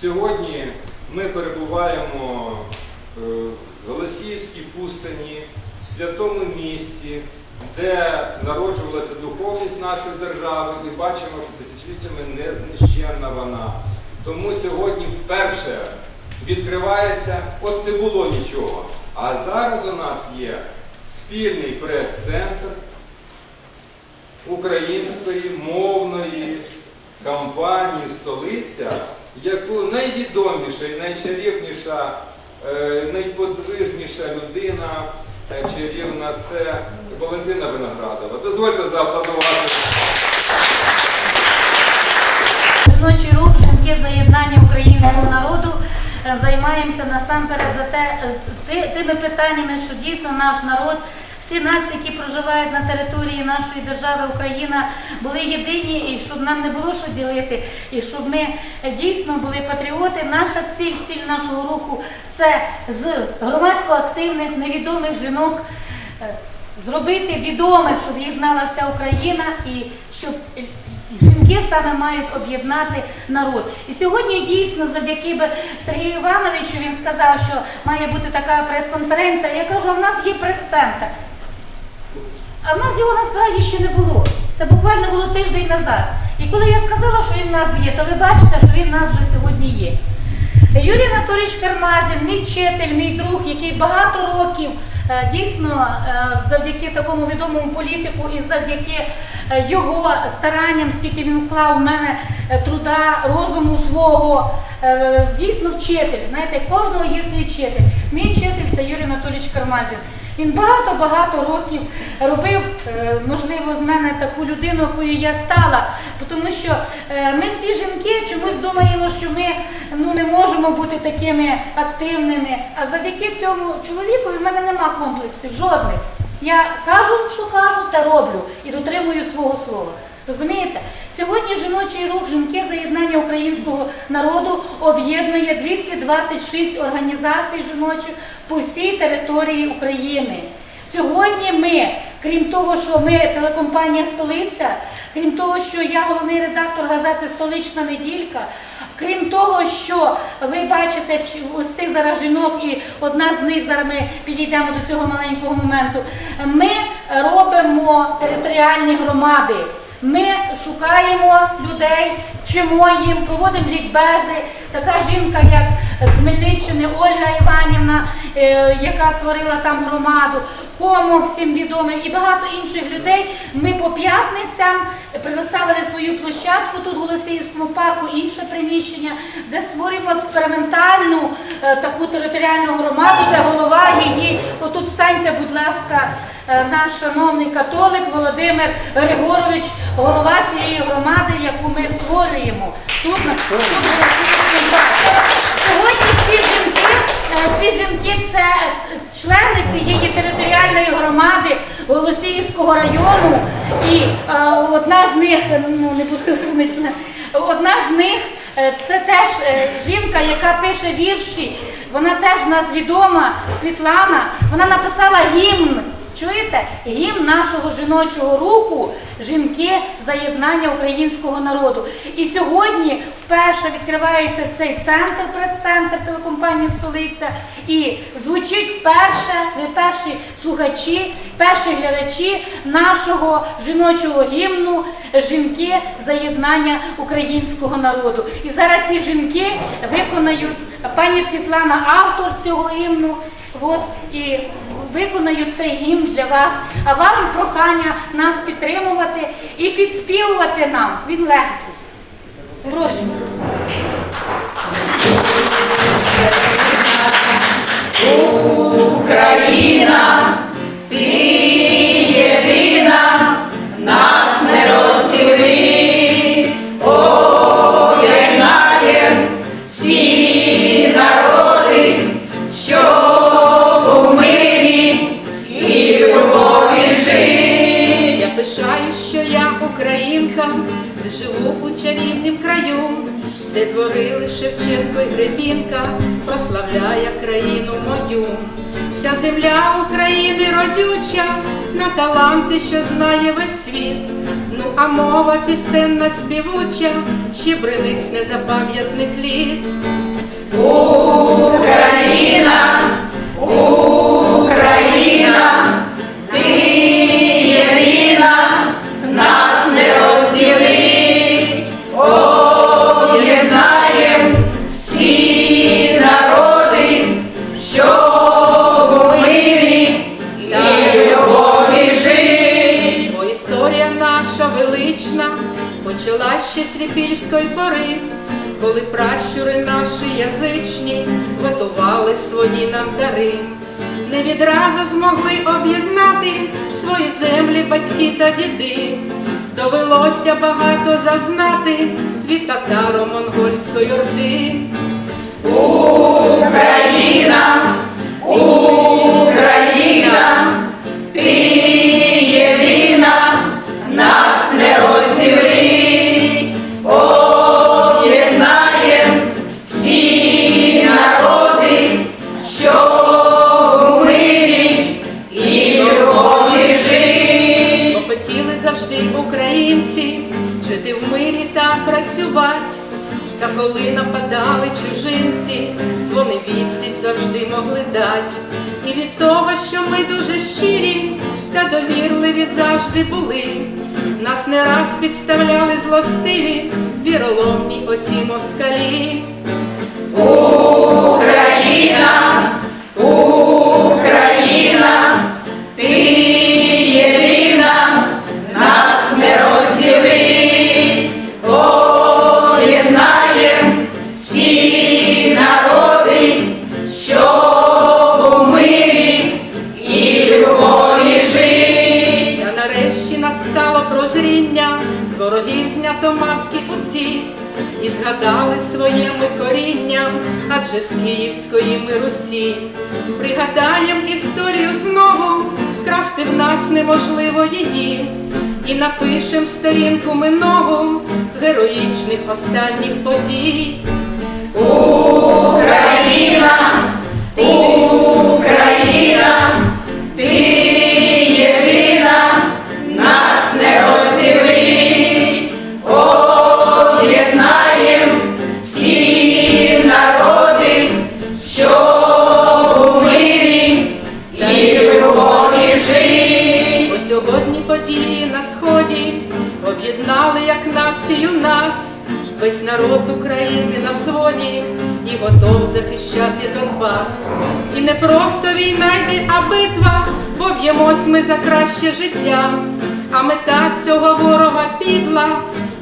Сьогодні ми перебуваємо е, в Голосіївській пустині, в святому місті, де народжувалася духовність нашої держави, і бачимо, що тисячоліттями не знищенна вона. Тому сьогодні вперше відкривається, от не було нічого. А зараз у нас є спільний прес-центр української мовної компанії Столиця, яку найвідоміша і найчарівніша, е, найподвижніша людина е, чарівна це Валентина Виноградова. Дозвольте зааплодувати. Жіночий рух, жінки заєднання українського народу. Е, Займаємося насамперед за те, тими питаннями, що дійсно наш народ, всі нації, які проживають на території нашої держави Україна, були єдині, і щоб нам не було що ділити, і щоб ми дійсно були патріоти. Наша ціль, ціль нашого руху це з громадсько активних, невідомих жінок. е, Зробити відомих, щоб їх знала вся Україна і щоб жінки саме мають об'єднати народ. І сьогодні дійсно завдяки Сергію Івановичу він сказав, що має бути така прес-конференція. Я кажу, а в нас є прес-центр. А в нас його насправді ще не було. Це буквально було тиждень назад. І коли я сказала, що він в нас є, то ви бачите, що він в нас вже сьогодні є. Юрій Анатолійович Кармазін, мій вчитель, мій друг, який багато років е, дійсно е, завдяки такому відомому політику і завдяки е, його старанням, скільки він вклав в мене труда, розуму свого, дійсно вчитель. Знаєте, кожного є свій вчитель. Мій вчитель це Юрій Анатолійович Кармазін. Він багато-багато років робив, е, можливо, з мене таку людину, якою я стала. Тому що е, ми всі жінки чомусь думаємо, що ми ну, не можемо бути такими активними. А завдяки цьому чоловіку в мене нема комплексів, жодних. Я кажу, що кажу, та роблю і дотримую свого слова. Розумієте? Сьогодні жіночий рух жінки заєднання українського народу об'єднує 226 організацій жіночих по всій території України. Сьогодні ми, крім того, що ми телекомпанія Столиця, крім того, що я головний редактор газети Столична неділька, крім того, що ви бачите ось цих зараз жінок, і одна з них зараз ми підійдемо до цього маленького моменту. Ми робимо територіальні громади. Ми шукаємо людей, вчимо їм, проводимо лікбези. Така жінка, як з Хмельниччини Ольга Іванівна, е, яка створила там громаду, кому всім відомим і багато інших людей. Ми по п'ятницям предоставили свою площадку тут в Голосіївському парку, інше приміщення, де створюємо експериментальну таку територіальну громаду, де голова її. Отут встаньте, будь ласка, е, наш шановний католик Володимир Григорович, голова цієї громади, яку ми створюємо. Тут на. Сьогодні ці жінки, е, ці жінки це члени цієї територіальної громади Голосіївського району. І е, одна з них, ну не буду одна з них е, це теж е, жінка, яка пише вірші. Вона теж в нас відома, Світлана. Вона написала гімн. Чуєте? Гімн нашого жіночого руху жінки заєднання українського народу. І сьогодні вперше відкривається цей центр, прес-центр телекомпанії Столиця. І звучить вперше, ви перші слухачі, перші глядачі нашого жіночого гімну Жінки заєднання українського народу. І зараз ці жінки виконають пані Світлана, автор цього гімну. От, і виконаю цей гімн для вас, а вам прохання нас підтримувати і підспівувати нам. Він легкий. Прошу. Де творили Шевченко і Гребінка, прославляє країну мою. Вся земля України родюча, на таланти, що знає весь світ, Ну а мова пісенна співуча, ще за незапам'ятних літ. Україна, відразу змогли об'єднати свої землі, батьки та діди. Довелося багато зазнати від татаро-монгольської орди. Україна, Україна, ти завжди були, нас не раз підставляли злостиві, віроломні оті москалі. Україна, знято маски усі, і згадали своє ми коріння, адже з Київської ми Русі. Пригадаєм історію знову, вкрасти в нас неможливо її, і напишем сторінку ми нову героїчних останніх подій. Україна, народ України на взводі і готов захищати Донбас. І не просто війна йде, а битва, бо б'ємось ми за краще життя. А мета цього ворога підла,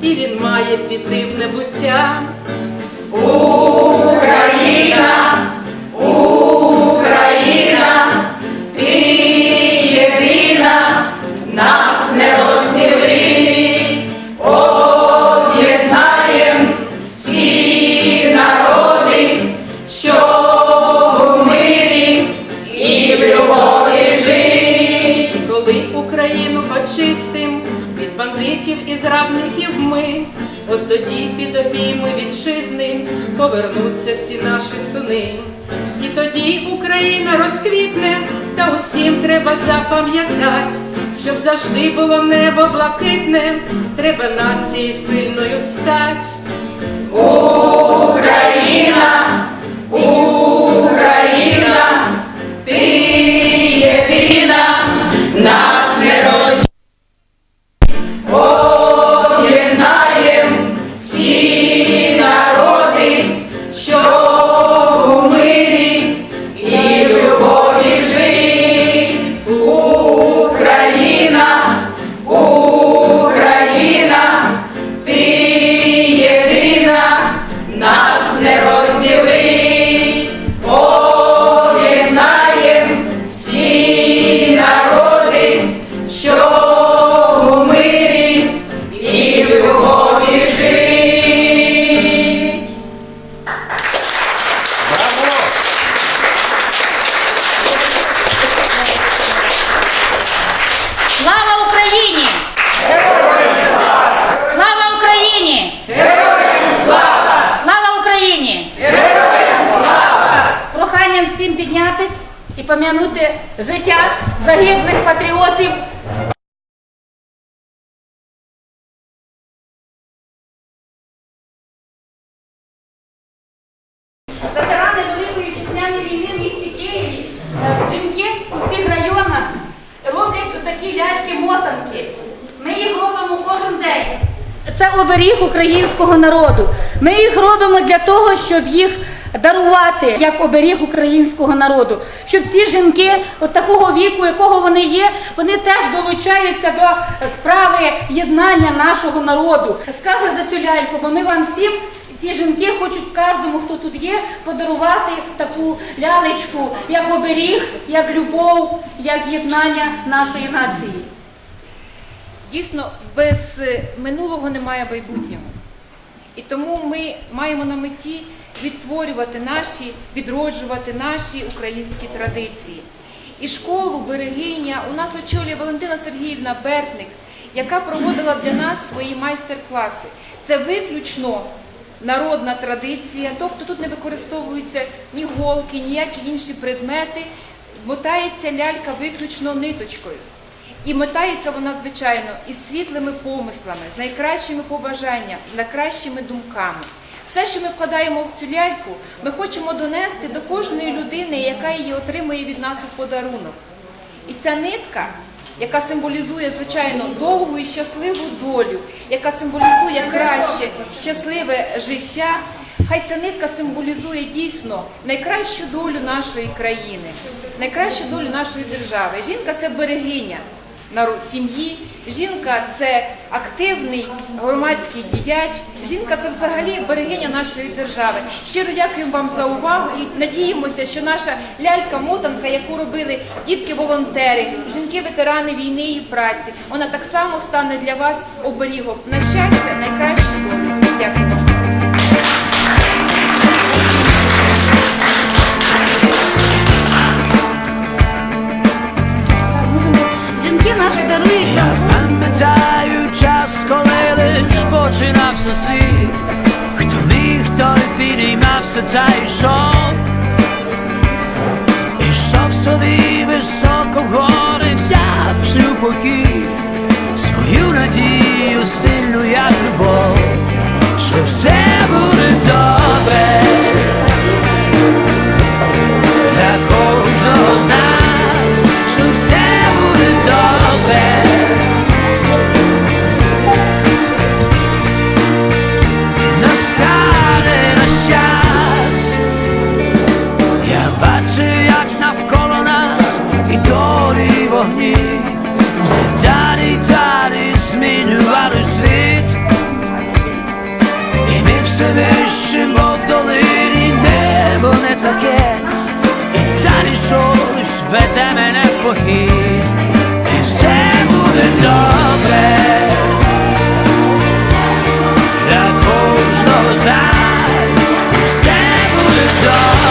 і він має піти в небуття. Україна, наші. І тоді Україна розквітне, та усім треба запам'ятати, щоб завжди було небо блакитне, треба нації сильною стать. Україна, Це оберіг українського народу. Ми їх робимо для того, щоб їх дарувати як оберіг українського народу. Щоб ці жінки, от такого віку, якого вони є, вони теж долучаються до справи єднання нашого народу. Скаже за цю ляльку, бо ми вам всім. Ці жінки хочуть кожному, хто тут є, подарувати таку лялечку, як оберіг, як любов, як єднання нашої нації. Дійсно, без е, минулого немає майбутнього. І тому ми маємо на меті відтворювати наші, відроджувати наші українські традиції. І школу берегиня у нас очолює Валентина Сергіївна Бертник, яка проводила для нас свої майстер-класи. Це виключно народна традиція, тобто тут не використовуються ні голки, ніякі інші предмети. Мотається лялька виключно ниточкою. І мотається вона, звичайно, із світлими помислами, з найкращими побажаннями, найкращими думками. Все, що ми вкладаємо в цю ляльку, ми хочемо донести до кожної людини, яка її отримує від нас у подарунок. І ця нитка, яка символізує, звичайно, довгу і щасливу долю, яка символізує краще, щасливе життя, хай ця нитка символізує дійсно найкращу долю нашої країни, найкращу долю нашої держави. Жінка це берегиня сім'ї, жінка це активний громадський діяч, жінка це взагалі берегиня нашої держави. Щиро дякую вам за увагу і надіємося, що наша лялька-мотанка, яку робили дітки-волонтери, жінки-ветерани війни і праці, вона так само стане для вас оберігом на щастя, найкращу долю. Дякую та йшов, ішов собі високо в гори, взявши у похід свою надію сильну, як любов, що все таке, і далі щось веде мене в похід, і все буде добре, для кожного з нас, і все буде добре.